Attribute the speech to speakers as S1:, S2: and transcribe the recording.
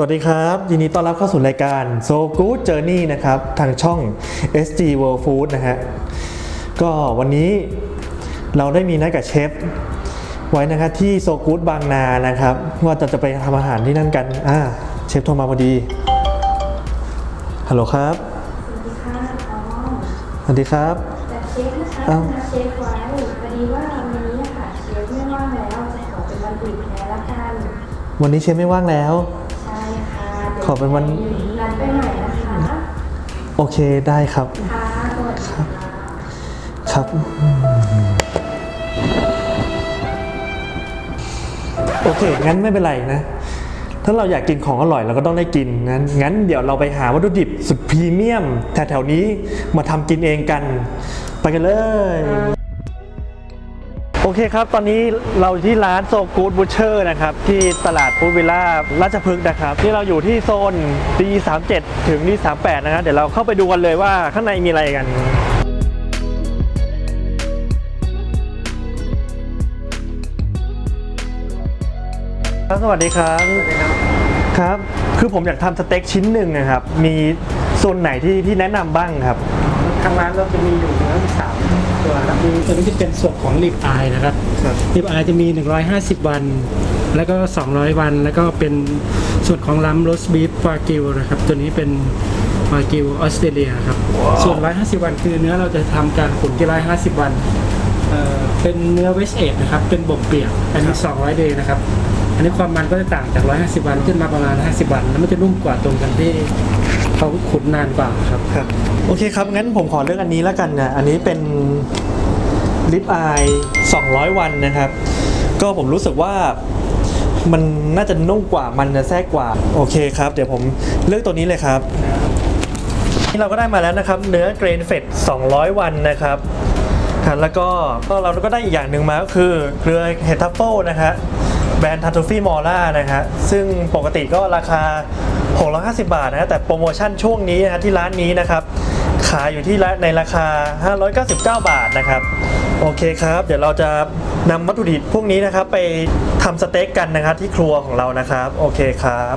S1: วัสดีครับ ยินดีต้อนรับเข้าสู่รายการ So Good Journey นะครับ ทางช่อง SG World Food นะฮะ ก็วันนี้เราได้มีนัดกับเชฟไว้นะครับที่โซกูดบางนานะครับ ว่าจะจะไปทำอาหารที่นั่นกัน อ่า เชฟโทรมาพอดี ฮัลโหลครับ
S2: สวัสดีค่ะอ๋อ
S1: สวัสดีครับ
S2: แต่เชฟนะคะ
S1: อ้าว
S2: นัดเชฟไว้พอดีว่าวันนี้ค่ะเชฟไม่ว่างแล้วจะขอเป็นวันอื่นแทนละกัน
S1: วันนี้เชฟไม่ว่างแล้ว
S2: ใช่ค่ะดี๋ยว
S1: ขอเป็นวัน
S2: นัดไปใหม่นะคะ
S1: โอเคได้ครับ
S2: ค่ะสวัสดีค่ะ
S1: ครับโอเค งั้นไม่เป็นไรนะ ถ้าเราอยากกินของอร่อยเราก็ต้องได้กินงั้นงั้นเดี๋ยวเราไปหาวัตถุดิบสุดพรีเมียมแถวๆนี้มาทำกินเองกัน ไปกันเลย อเคครับ ตอนนี้เราอยู่ที่ร้านโซกูดบูเชอร์นะครับ ที่ตลาดฟูดวิลล่าราชพฤกษ์นะครับ ที่เราอยู่ที่โซน D37 ถึง D38 นะครับ เดี๋ยวเราเข้าไปดูกันเลยว่าข้างในมีอะไรกันครับสวัสดีครับ ครับ คือผมอยากทำสเต็กชิ้นหนึ่งนะครับ มีโซนไหนที่พี่แนะนำบ้างครับ
S3: ทางร้านเราจะมีอยู่ทั้งสามตัว ครับมีตัวนี้จะเป็นส่วนของลิปอายนะครับ
S1: ครับ
S3: ลิปอายจะมี 150 วัน แล้วก็ 200 วัน แล้วก็เป็นส่วนของลัมโรสบีฟวากิวนะครับ ตัวนี้เป็นวากิวออสเตรเลียครับ ส่วน 150 วันคือเนื้อเราจะทำการขุนที่ 150 วันเอ่อเป็นเนื้อเวสเอทนะครับ เป็นบ่มเปียก อันนี้ 200 เดย์นะครับ อันนี้ความมันก็จะต่างจาก 150 วันขึ้นมาประมาณ 50 วัน แล้วมันจะนุ่มกว่าตรงกันที่เขาขุนนานกว่าครับ
S1: ครับโอเคครับ งั้นผมขอเลือกอันนี้แล้วกันนะ อันนี้เป็น ลิปอาย200 วันนะครับ ก็ผมรู้สึกว่ามันน่าจะนุ่มกว่ามันจะแทรกกว่า โอเคครับ เดี๋ยวผมเลือกตัวนี้เลยครับนี่เราก็ได้มาแล้วนะครับ เนื้อเกรนเฟด200 วันนะครับครับแล้วก็ก็เราก็ได้อีกอย่างหนึ่งมาก็คือเกลือเฮทัฟเฟิลนะฮะแบรนด์ทัต f ฟี่มอล่านะฮะซึ่งปกติก็ราคา 650 บาทนะฮะแต่โปรโมชั่นช่วงนี้นะฮะที่ร้านนี้นะครับ ขายอยู่ที่ร้านในราคา 599 บาทนะครับโอเคครับ เดี๋ยวเราจะนำวัตถุดิบพวกนี้นะครับ ไปทำสเต็กกันนะครับที่ครัวของเรานะครับ โอเคครับ